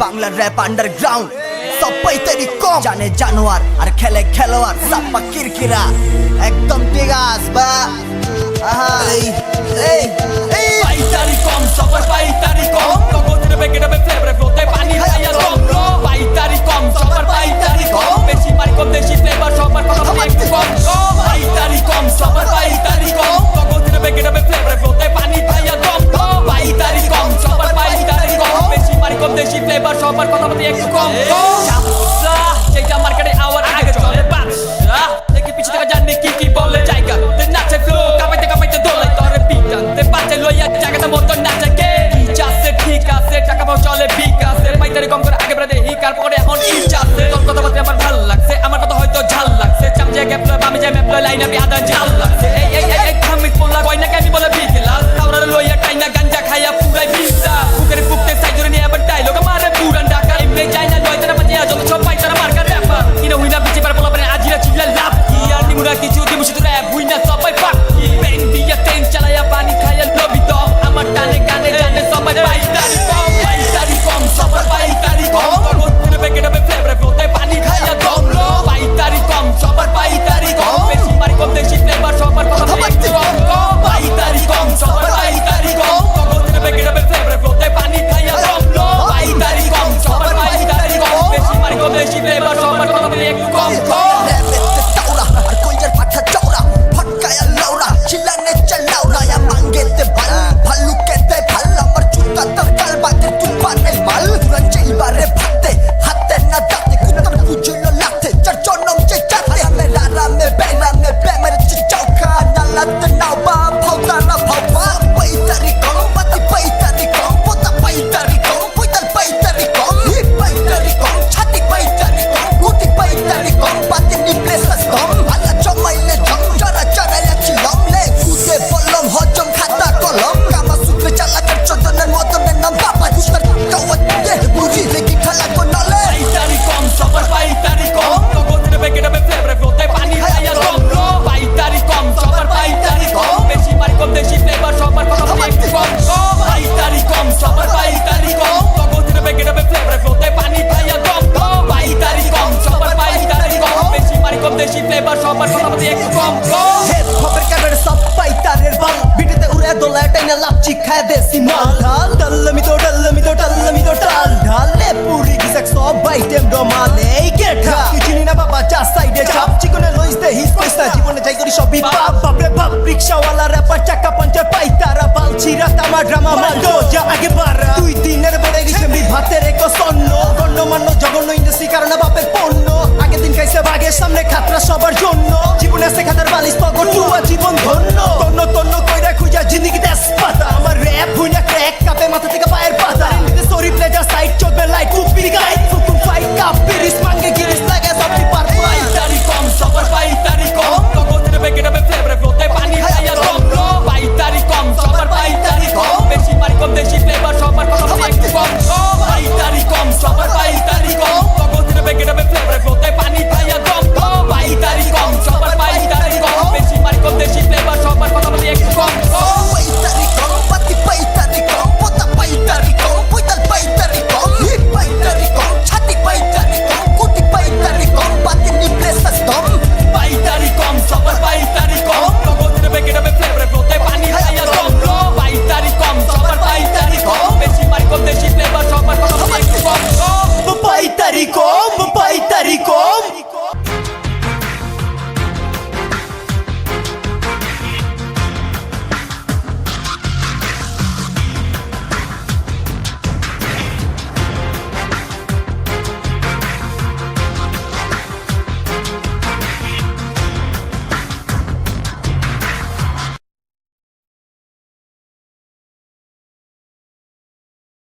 বাংলার rap underground সবাই তেরি কম। জানে জানোয়ার আর খেলে খেলোয়াড়, সাপ্পা কিরকিরা। একদম ঠিক আসবা Picar না লাপচি খায় দেশি মাল ঢাল ডাল্লামি তো ডাল্লামি তো ডাল্লামি তো ঢালে পুরি সব এই তুই চিনি না বাবা সাইডে চাপ চিকনে লইস দে হিস পয়সা জীবনে যাই করি বাপ রিক্সাওয়ালা র্যাপার চাকা পাঞ্চার পাই তারা ড্রামা আগে দিনের গেছে মি ভাতের এক সন্ন গণ্যমান্য ইন্ডাস্ট্রি কারণে বাপের পণ্য দিন খাইছে বাঘের সামনে খাতরা সবার জন্য জীবনে আছে খাতার বালিশ পকট জীবন ধন্য তন্ন তন্ন কইরা খুঁজা জিন্দিগিতে Escapei, mata, tem capaz.